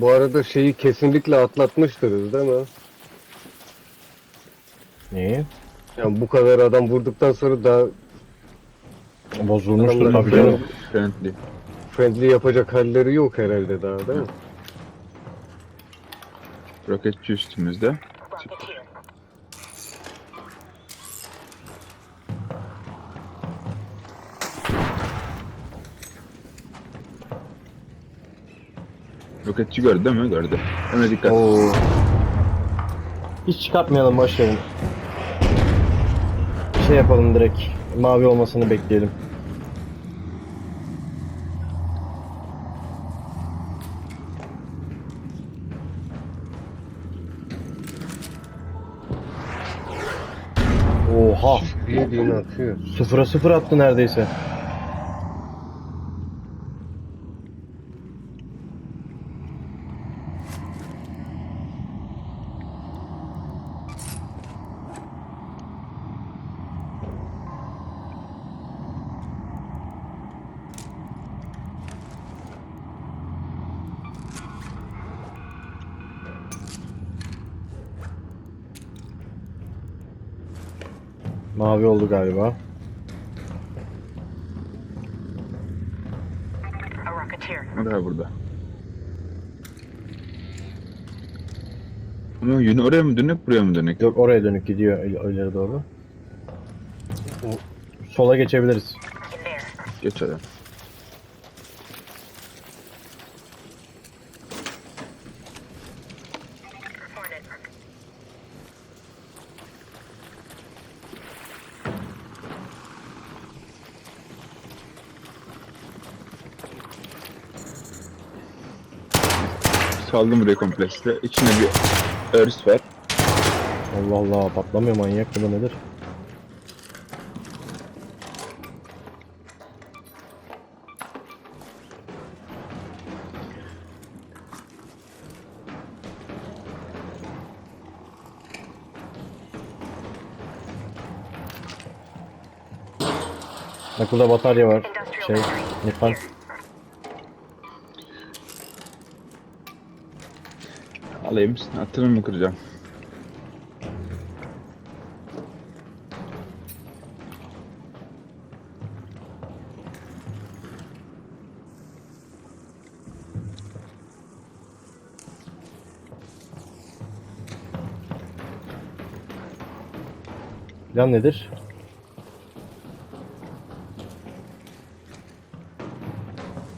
Bu arada şeyi kesinlikle atlatmıştırız değil mi? Neyi? Yani bu kadar adam vurduktan sonra daha Bozulmuştur tabii friendly, canım. Friendly. friendly yapacak halleri yok herhalde daha değil mi? Roketçi üstümüzde. Roketçi gördü değil mi? Gördü. Hemen dikkat. Oo. Hiç çıkartmayalım boş verin. Şey yapalım direkt. Mavi olmasını bekleyelim. Oha! Yediğini atıyor. Sıfıra sıfır attı neredeyse. Mavi oldu galiba. O da burada. Ama yönü oraya mı dönük buraya mı dönük? Yok oraya dönük gidiyor il- ileri doğru. Sola geçebiliriz. Geç hadi. Saldım buraya komplekste. İçine bir örs var. Allah Allah patlamıyor manyak mı nedir? Burada batarya var. Şey, Nipan. Alayım. Atını mı kıracağım? Plan nedir?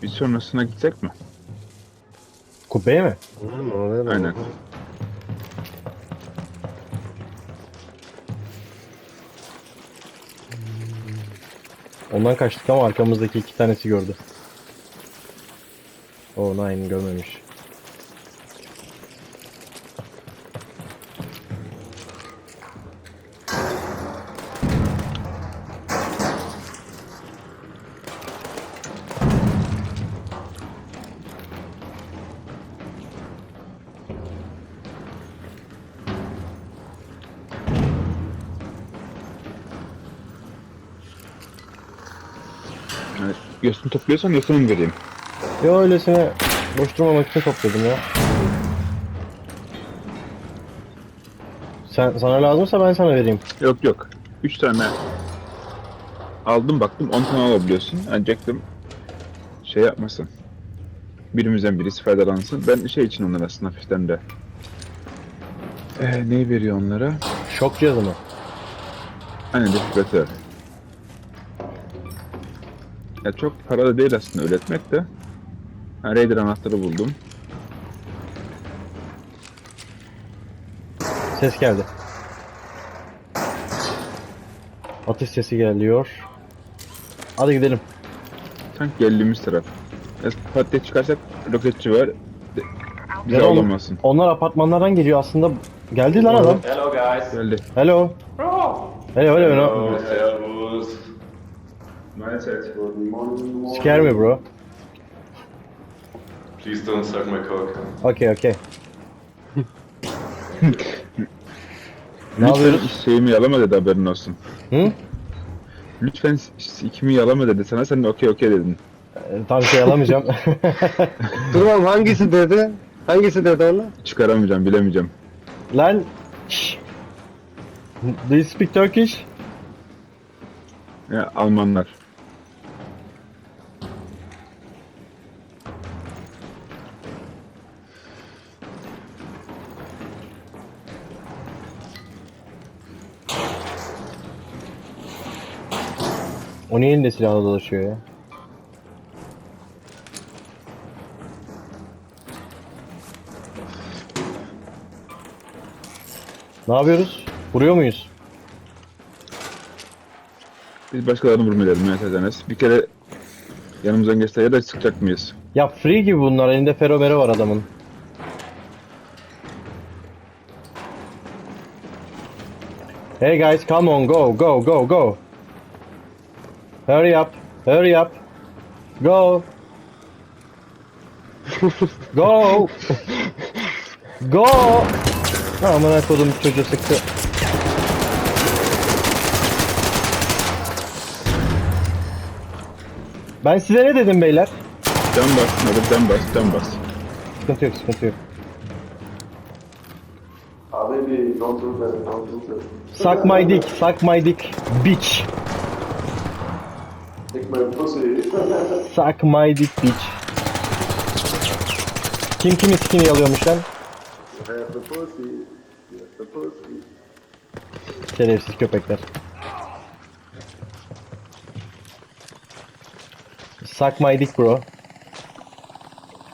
Bir sonrasına gitsek mi? Kubbeye mi? Oraya da Aynen. Ondan kaçtık ama arkamızdaki iki tanesi gördü. O nine görmemiş. Yosun topluyorsan yosunu mu vereyim? Yo öylesine boş durmamak için topladım ya. Sen sana lazımsa ben sana vereyim. Yok yok. 3 tane aldım baktım 10 tane alabiliyorsun. Ancak da şey yapmasın. Birimizden birisi faydalansın. Ben şey için onlar aslında hafiften de. Ee, neyi veriyor onlara? Şok cihazı mı? Aynen defibrilatör. Ya çok para da değil aslında üretmek de. Ha, Raider anahtarı buldum. Ses geldi. Atış sesi geliyor. Hadi gidelim. Sanki geldiğimiz taraf. Ya, Patates çıkarsak roketçi var. Bize Ya alamazsın. Onlar apartmanlardan geliyor aslında. Geldi lan adam. Hello guys. Geldi. Hello. Hello hello hello. Servus. Maalesef. Scare me bro. Please don't suck my cock. Okay okay. ne yapıyoruz? Lütfen şeyimi yalama dedi haberin olsun. Hı? Lütfen ikimi yalama dedi sana sen de okey okey dedin. Ee, Tam şey alamayacağım. Dur oğlum hangisi dedi? Hangisi dedi onu? Çıkaramayacağım, bilemeyeceğim. Lan. Şşş. Do you speak Turkish? Ya Almanlar. O niye elinde silahla dolaşıyor ya? Ne yapıyoruz? Vuruyor muyuz? Biz başkalarını vurmayalım Mercedes. Bir kere yanımızdan geçse ya da sıkacak mıyız? Ya free gibi bunlar. Elinde feromeri var adamın. Hey guys, come on, go, go, go, go. Hurry up, hurry up. Go. Go. Go. Aman kodum çocuğu sıktı. Ben size ne dedim beyler? Can bas, Nadir, can bas, can bas. Sıkıntı yok, sıkıntı yok. Habibi, don't do that, don't do that. Suck my dick, suck my dick, bitch. Take my pussy. Suck my dick, bitch. Kim kimi skinny alıyormuş lan? You have the pussy. You have the pussy. Şerefsiz köpekler. Suck my dick bro.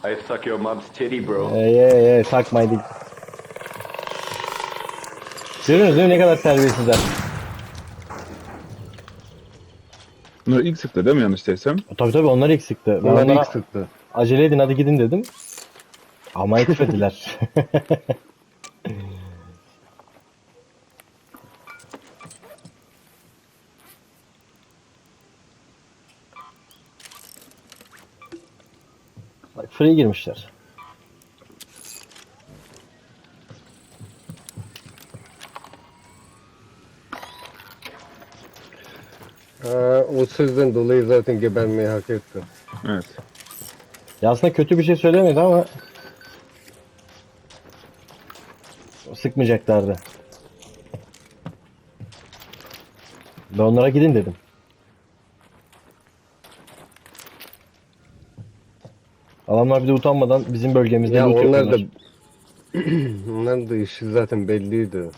I suck your mom's titty, bro. Ee, yeah, yeah, suck my dick. Görüyorsunuz değil mi ne kadar terbiyesizler. Bunlar ilk sıktı değil mi yanlış değilsem? Tabii tabii onlar eksikti. Ben Onlar onlara ilk sıktı. acele edin hadi gidin dedim. Ama etmediler. Bak free girmişler. Ha, o sözden dolayı zaten gebermeyi hak etti. Evet. Ya aslında kötü bir şey söylemedi ama sıkmayacaklardı. Ben onlara gidin dedim. Adamlar bir de utanmadan bizim bölgemizde Ya loot onlar da yapıyorlar. onların da işi zaten belliydi.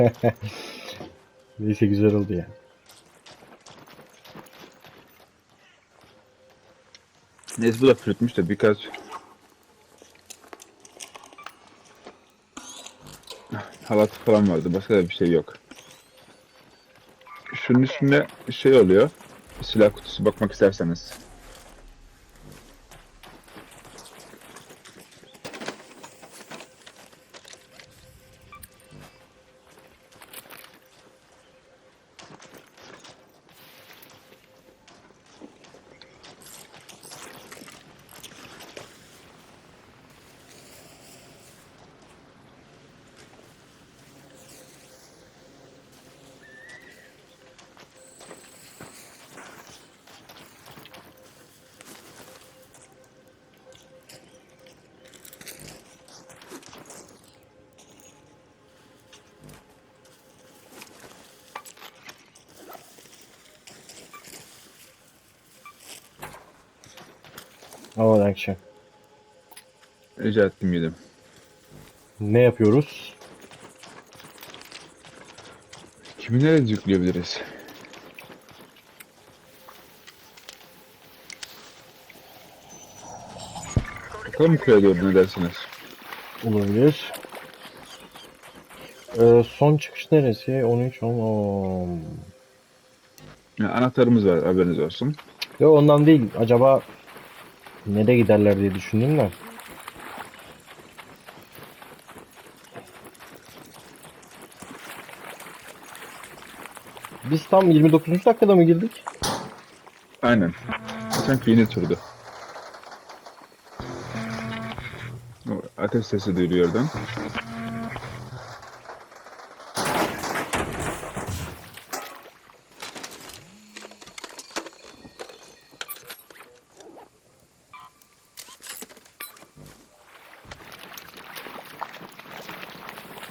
Neyse güzel oldu ya. Neyse bu da pürütmüş de birkaç... Halat falan vardı. Başka da bir şey yok. Şunun üstünde şey oluyor. Silah kutusu bakmak isterseniz. Oh action. Rica ettim yedim. Ne yapıyoruz? Kimi nereye yükleyebiliriz? Bakalım buraya doğru ne dersiniz? Olabilir. Ee, son çıkış neresi? 13 10. Ya, anahtarımız var haberiniz olsun. Yok ondan değil. Acaba nereye giderler diye düşündüm de. Biz tam 29. dakikada mı girdik? Aynen. Sanki yeni turdu. O Ateş sesi duyuluyor oradan.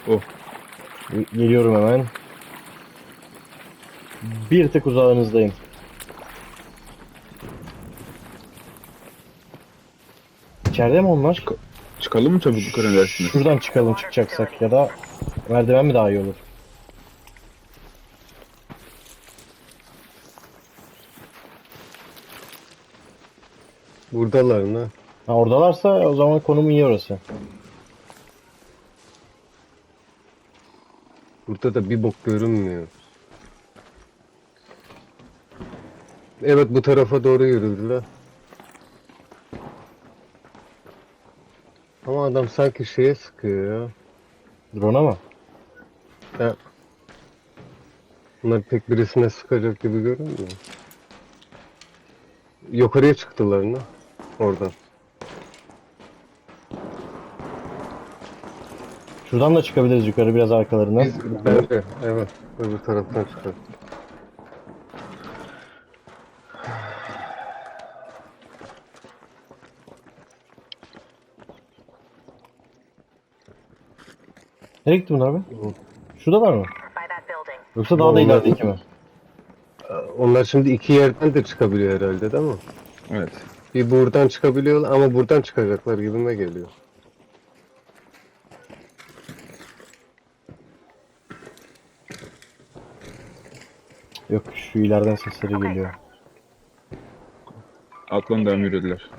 Oh. Ge- Geliyorum hemen. Bir tık uzağınızdayım. İçeride mi onlar? Çıkalım mı çabuk yukarı dersiniz? Şuradan çıkalım çıkacaksak ya da merdiven mi daha iyi olur? Buradalar ne? Ha oradalarsa o zaman konum iyi orası. Burada da bir bok görünmüyor. Evet bu tarafa doğru yürüdüler. Ama adam sanki şeye sıkıyor ya. Drone'a mı? ya. Bunlar pek birisine sıkacak gibi görünmüyor. Yukarıya çıktılar ne? Oradan. Şuradan da çıkabiliriz yukarı biraz arkalarından. Biz, bence evet öbür taraftan çıkar. Nereye gitti bunlar be? Şuradalar mı? Yoksa daha da ilerideki mi? Onlar şimdi iki yerden de çıkabiliyor herhalde değil mi? Evet. Bir buradan çıkabiliyorlar ama buradan çıkacaklar gibime geliyor. Yok şu ileriden sesleri geliyor. Alttan devam yürüdüler.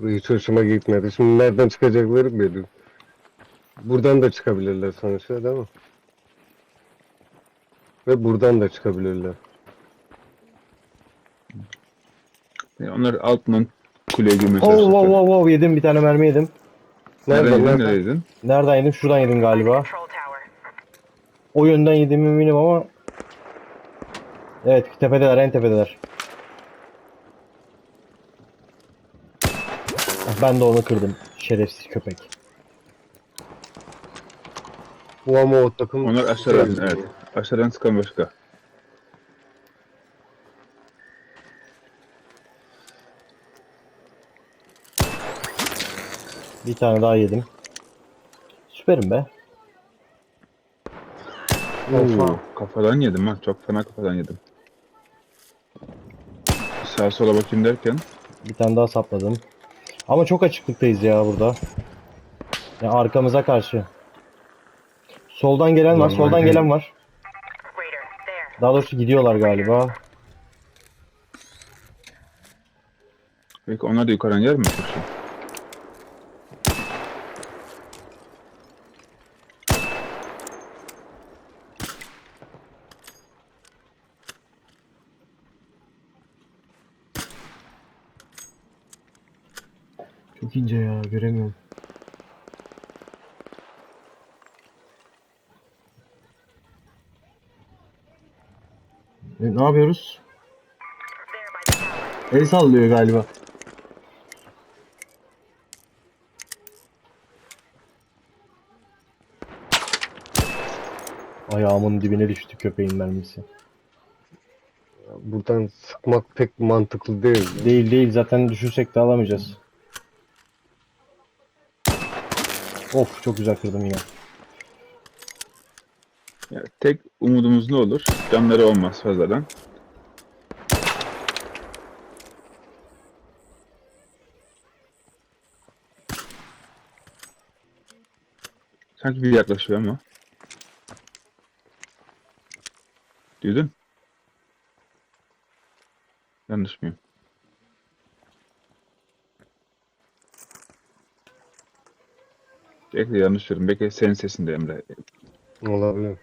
Bu hiç hoşuma gitmedi. Şimdi nereden çıkacakları belli. Buradan da çıkabilirler sonuçta değil mi? Ve buradan da çıkabilirler. Yani onlar altından kuleye girmeye Oh wow çalışıyor. wow wow yedim bir tane mermi yedim. Nereden, Nereden nereden? neredeydin? Nereden yedim? Şuradan yedim galiba. Control tower. O yönden yediğim eminim ama Evet tepedeler en tepedeler. Ben de onu kırdım. Şerefsiz köpek. Bu ama o takım... Onlar aşağıdan, evet. Aşağıdan sıkan başka. Bir tane daha yedim. Süperim be. Oo, kafadan yedim ha. Çok fena kafadan yedim. Sağa sola bakayım derken Bir tane daha sapladım. Ama çok açıklıktayız ya burada. Ya arkamıza karşı. Soldan gelen var, Normal soldan değil. gelen var. Daha doğrusu gidiyorlar galiba. Peki onlar da yukarıdan yer mi? Çok ince ya, göremiyorum. E, ne yapıyoruz? El sallıyor galiba. Ayağımın dibine düştü köpeğin mermisi. Buradan sıkmak pek mantıklı değil. Değil değil zaten düşürsek de alamayacağız. Of çok güzel kırdım yine. Ya, tek umudumuz ne olur? Canları olmaz fazladan. Sanki bir yaklaşıyor ama. Duydun? Yanlış mıyım? Belki de yanlış diyorum. Belki senin sesinde Emre. Olabilir.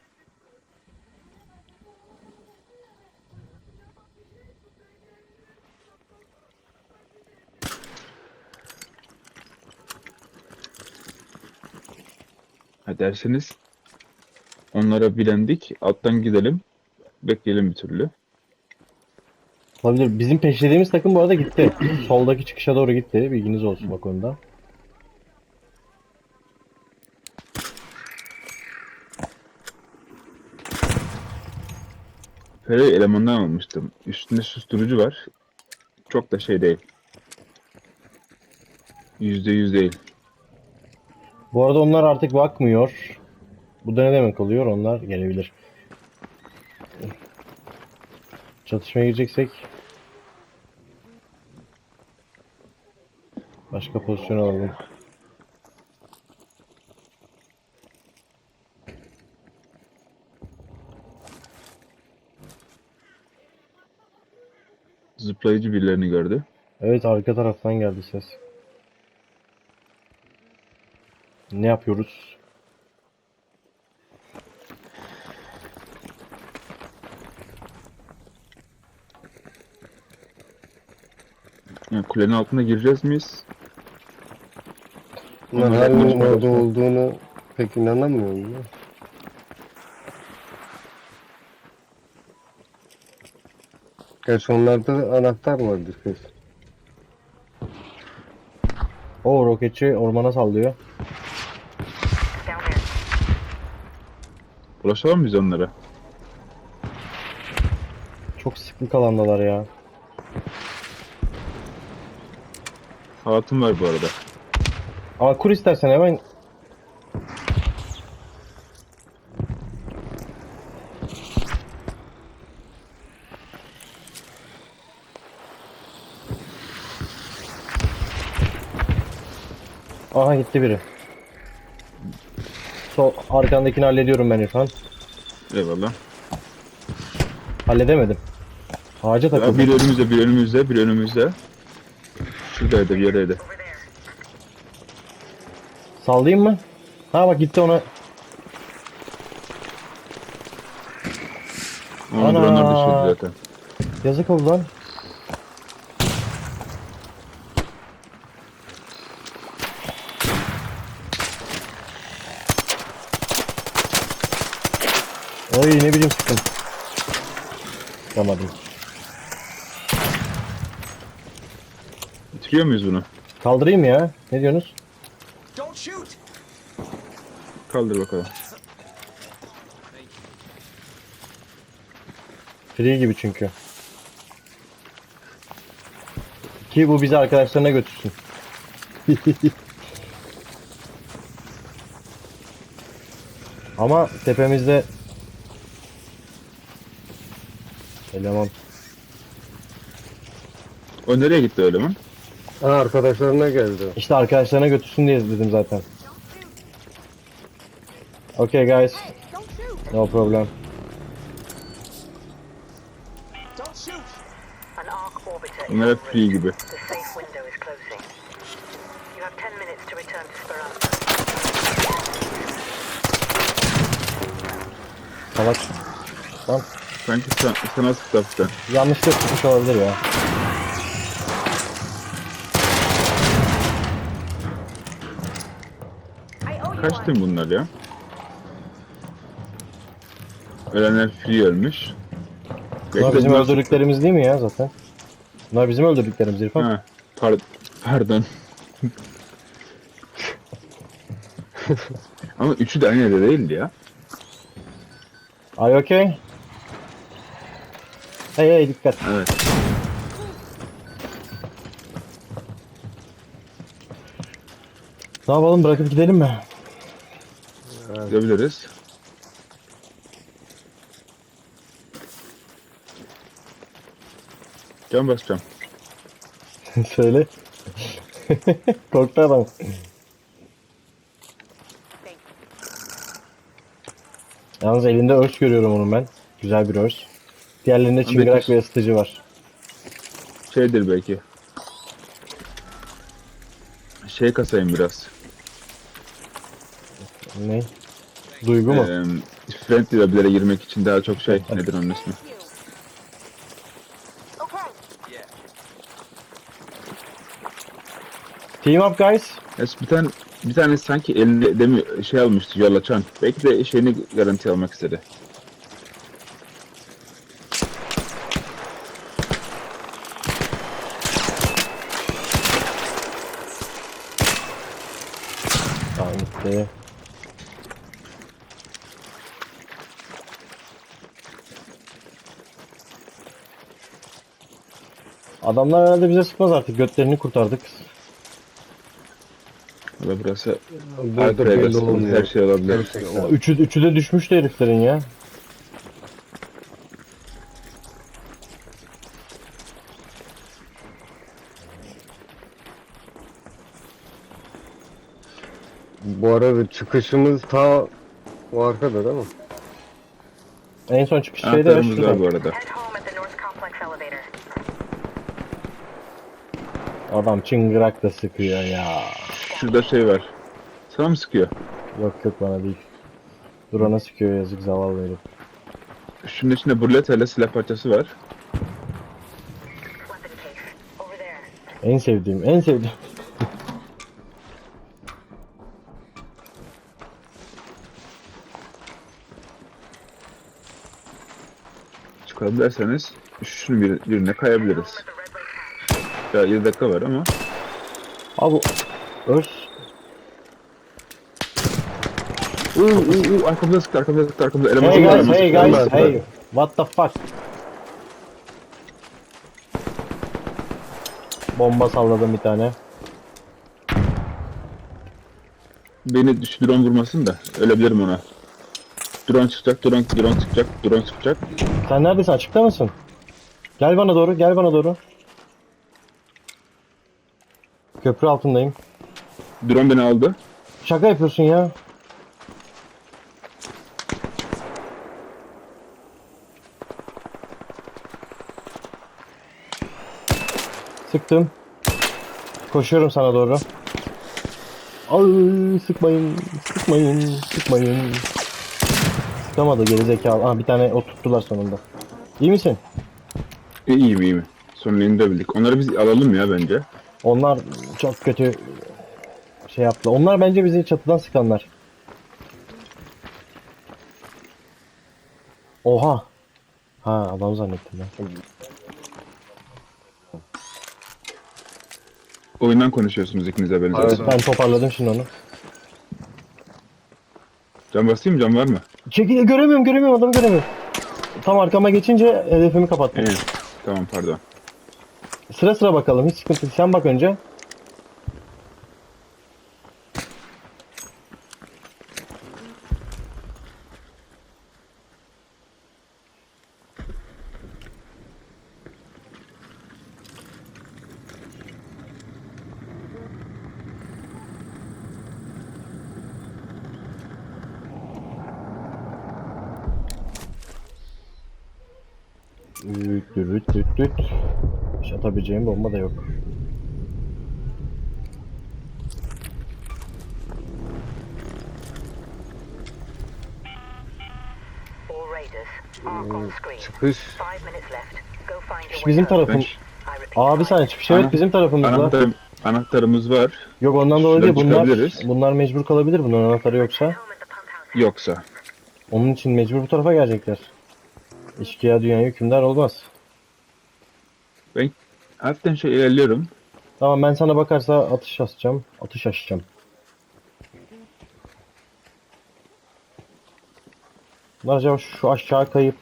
Ha derseniz onlara bilendik. Alttan gidelim. Bekleyelim bir türlü. Olabilir. Bizim peşlediğimiz takım bu arada gitti. Soldaki çıkışa doğru gitti. Bilginiz olsun o konuda. Ferrari elemandan almıştım. Üstünde susturucu var. Çok da şey değil. Yüzde yüz değil. Bu arada onlar artık bakmıyor. Bu da ne demek oluyor? Onlar gelebilir. Çatışmaya gireceksek başka pozisyon alalım. Zıplayıcı birilerini gördü. Evet arka taraftan geldi ses. Ne yapıyoruz? Yani kulenin altına gireceğiz miyiz? Bunlar yaklaşık orada olduğunu pek inanamıyorum ya. Gerçi onlarda anahtar vardır kesin. O roketçi ormana sallıyor. Ulaşalım biz onlara. Çok sıklık alandalar ya. Hatun var bu arada. Ama kur istersen hemen Aha gitti biri. Sol arkandakini hallediyorum ben İrfan. Eyvallah. Halledemedim. Ağaca Ya takıldım. bir önümüzde, bir önümüzde, bir önümüzde. Şuradaydı, bir yerdeydi. Sallayayım mı? Ha bak gitti ona. Ama Ana! düşürdü zaten. Yazık oldu lan. Oy ne bileyim sıktım. Sıkamadım. Bitiriyor muyuz bunu? Kaldırayım ya. Ne diyorsunuz? Don't shoot! Kaldır bakalım. Free gibi çünkü. Ki bu bizi arkadaşlarına götürsün. Ama tepemizde eleman. O nereye gitti öyle mi? Ha arkadaşlarına geldi. İşte arkadaşlarına götürsün diye dedim zaten. Okay guys. No problem. Bunlar hep free gibi. The safe window is closing. You have 10 minutes to return to Speranza. Salak. Lan Sanki sen, sana sıktı hafiften. yanlışlıkla çıkmış olabilir ya. Kaç tim bunlar ya? Ölenler free ölmüş. Bunlar Bekle, bizim bunlar- öldürdüklerimiz değil mi ya zaten? Bunlar bizim öldürdüklerimiz İrfan. Ha, par- pardon. Ama üçü de aynı yerde değildi ya. Are you okay? Hey hey dikkat. Evet. Ne yapalım bırakıp gidelim mi? Gidebiliriz. Can basacağım. Söyle. Korktu adam. Yalnız elinde örs görüyorum onun ben. Güzel bir örs. Diğerlerinde çıngırak ve ısıtıcı var. Şeydir belki. Şey kasayım biraz. Ne? Duygu mu? Ee, friendly lobilere girmek için daha çok şey. Nedir onun ismi? Team up guys. Evet, bir tane bir tane sanki elinde demi şey almıştı yol açan. Belki de şeyini garanti almak istedi. Kimseyi. Adamlar herhalde bize sıkmaz artık. Götlerini kurtardık. Valla burası Burada Alper'e belli olmuyor. her şey olabilir. Gerçekten. Üçü, üçü de düşmüştü heriflerin ya. Bu arada çıkışımız ta o arkada değil mi? En son çıkış şeyde Anahtarımız var şurada. bu arada. Head home at the North Complex elevator. Adam çıngırak da sıkıyor ya. Şurada şey var. Sana mı sıkıyor? Yok yok bana değil. Drone'a sıkıyor yazık zavallı herif. Şunun içinde burletayla silah parçası var. Weapon case. Over there. En sevdiğim, en sevdiğim. Çıkabilirseniz şunun bir, birine kayabiliriz. Daha 7 dakika var ama. Abi öz. Uuu uuu uuu arkamda sıktı arkamda sıktı arkamda eleman Hey guys, hey guys, hey. What the fuck? Bomba salladım bir tane. Beni drone vurmasın da ölebilirim ona. Drone çıkacak, drone, drone çıkacak, drone çıkacak. Sen neredesin? Açıkta mısın? Gel bana doğru, gel bana doğru. Köprü altındayım. Drone beni aldı. Şaka yapıyorsun ya. Sıktım. Koşuyorum sana doğru. Ay sıkmayın, sıkmayın, sıkmayın. Sıkamadı gerizekalı. Aha bir tane oturttular sonunda. İyi misin? E, iyiyim iyiyim. Sonra indirebildik. Onları biz alalım ya bence. Onlar çok kötü şey yaptı. Onlar bence bizi çatıdan sıkanlar. Oha. Ha adam zannettim ben. Oyundan konuşuyorsunuz ikiniz de benim. Evet. Ben toparladım şimdi onu. Can basayım? Can var mı? Çekil göremiyorum göremiyorum adamı göremiyorum. Tam arkama geçince hedefimi kapattım. Evet. Tamam pardon. Sıra sıra bakalım hiç sıkıntı. Sen bak önce. Düt düt düt. Hiç atabileceğim bomba da yok. Screen. Çıkış. Çıkış bizim tarafım. Abi saniye çıkış evet Ana- bizim tarafımızda. anahtarım, anahtarımız var. Yok ondan dolayı değil bunlar bunlar mecbur kalabilir bunların anahtarı yoksa. Yoksa. Onun için mecbur bu tarafa gelecekler. İşkiya dünyaya hükümdar olmaz. Ben hafiften şey ilerliyorum. Tamam ben sana bakarsa atış asacağım. Atış açacağım. Bunlar acaba şu aşağı kayıp.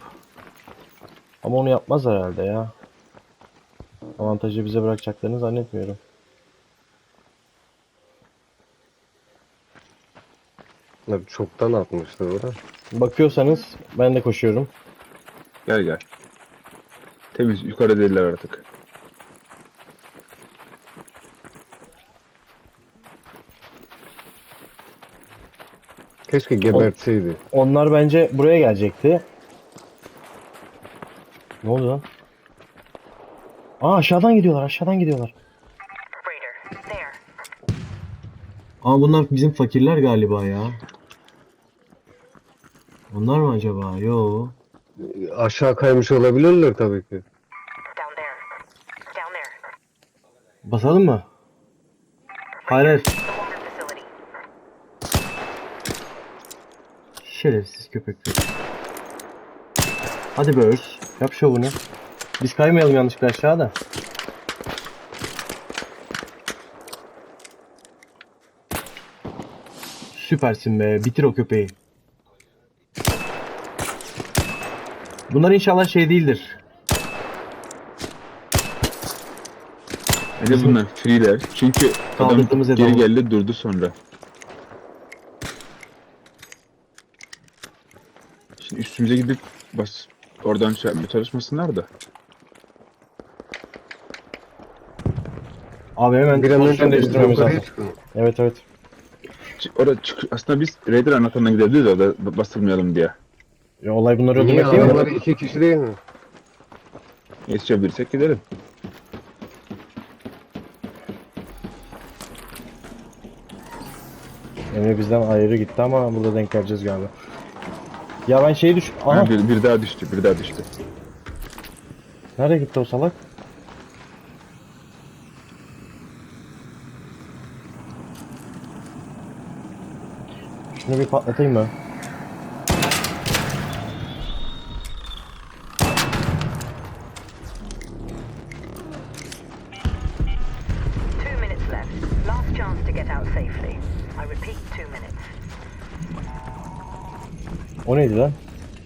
Ama onu yapmaz herhalde ya. Avantajı bize bırakacaklarını zannetmiyorum. Abi çoktan atmıştı orada. Bakıyorsanız ben de koşuyorum. Gel gel. Temiz. Yukarı değiller artık. Keşke gebertseydi. Onlar bence buraya gelecekti. Ne oldu lan? Aa aşağıdan gidiyorlar aşağıdan gidiyorlar. Ama bunlar bizim fakirler galiba ya. Onlar mı acaba? Yo. Aşağı kaymış olabilirler tabii ki. Basalım mı? Hayır. Şerefsiz köpekler. Hadi Börs. Yap şovunu. Biz kaymayalım yanlışlıkla aşağıda. Süpersin be. Bitir o köpeği. Bunlar inşallah şey değildir. De bunlar freeler. Çünkü adam Kaldırdığımız geri adam. geldi durdu sonra. Şimdi üstümüze gidip bas oradan şey yapmaya çalışmasınlar da. Abi hemen Bir an önce değiştirmemiz yukarıya lazım. Evet evet. Ç- Orada çık aslında biz Raider anahtarına gidebiliriz orada b- bastırmayalım diye. Ya, olay bunları Niye öldürmek değil mi? adamlar iki kişi değil mi? Yetişebilirsek gidelim. Emre bizden ayrı gitti ama burada denk geleceğiz galiba. Ya ben şeyi düş... Aha Ha, bir, bir daha düştü, bir daha düştü. nereye gitti o salak? Şunu bir patlatayım mı? Neydi lan?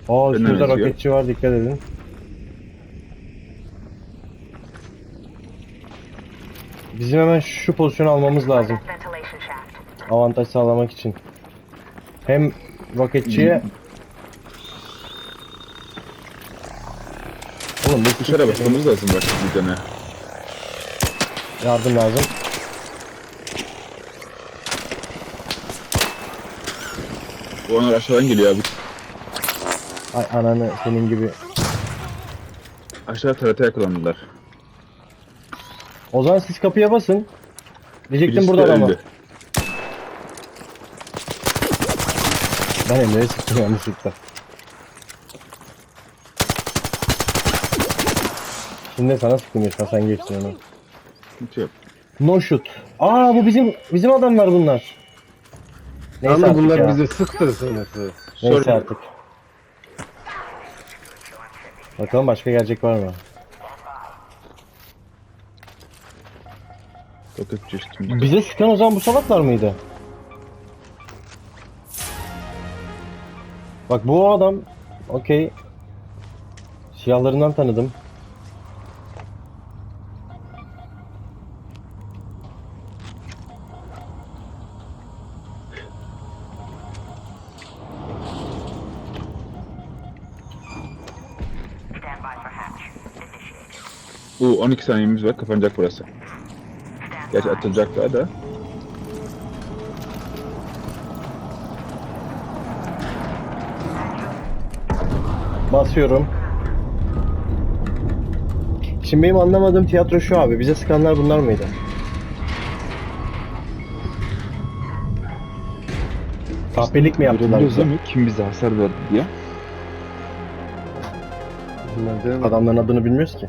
Aa üstümüzde öyle diyor. roketçi var dikkat edin. Bizim hemen şu pozisyonu almamız lazım. Avantaj sağlamak için. Hem roketçiye... Oğlum bu Dışarı basmamız lazım bak bir tane. yardım lazım. Bu onlar aşağıdan geliyor abi. Ay ananı senin gibi. Aşağı tarata yakalandılar. O zaman siz kapıya basın. Diyecektim Birisi burada de ama. öldü. Ben Emre'ye sıktım yanlışlıkla. Şimdi sana sıktım ya sen geçtin onu. Hiç yok. No shoot. Aa bu bizim bizim adamlar bunlar. Neyse Ama artık bunlar ya. bize sıktı sanatı. Neyse artık. Bakalım başka gelecek var mı? Üstümüzde. Bize sıkan o zaman bu salaklar mıydı? Bak bu adam okey. Siyahlarından tanıdım. 12 saniyemiz var kapanacak burası. Gerçi atılacak daha da. Basıyorum. Şimdi benim anlamadığım tiyatro şu abi. Bize sıkanlar bunlar mıydı? Kahpelik mi yaptılar bize? Kim bize hasar verdi diye. Adamların adını bilmiyoruz ki.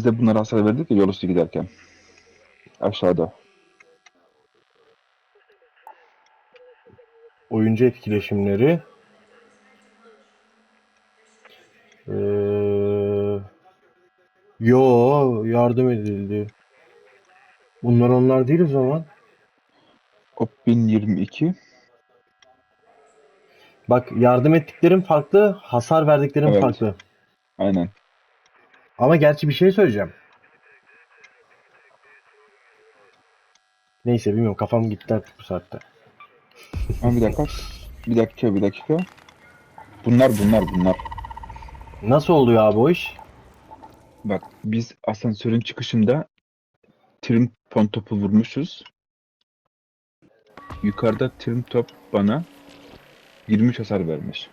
Biz de bunlara hasar verdik ya yol üstü giderken. Aşağıda. Oyuncu etkileşimleri. Ee, yo yardım edildi. Bunlar onlar değil o zaman. OP 1022. Bak yardım ettiklerim farklı, hasar verdiklerim Evet. farklı. Aynen. Ama gerçi bir şey söyleyeceğim. Neyse bilmiyorum kafam gitti artık bu saatte. Ama bir dakika. Bir dakika, bir dakika. Bunlar, bunlar, bunlar. Nasıl oluyor abi o iş? Bak biz asansörün çıkışında trim pon topu vurmuşuz. Yukarıda trim top bana 23 hasar vermiş.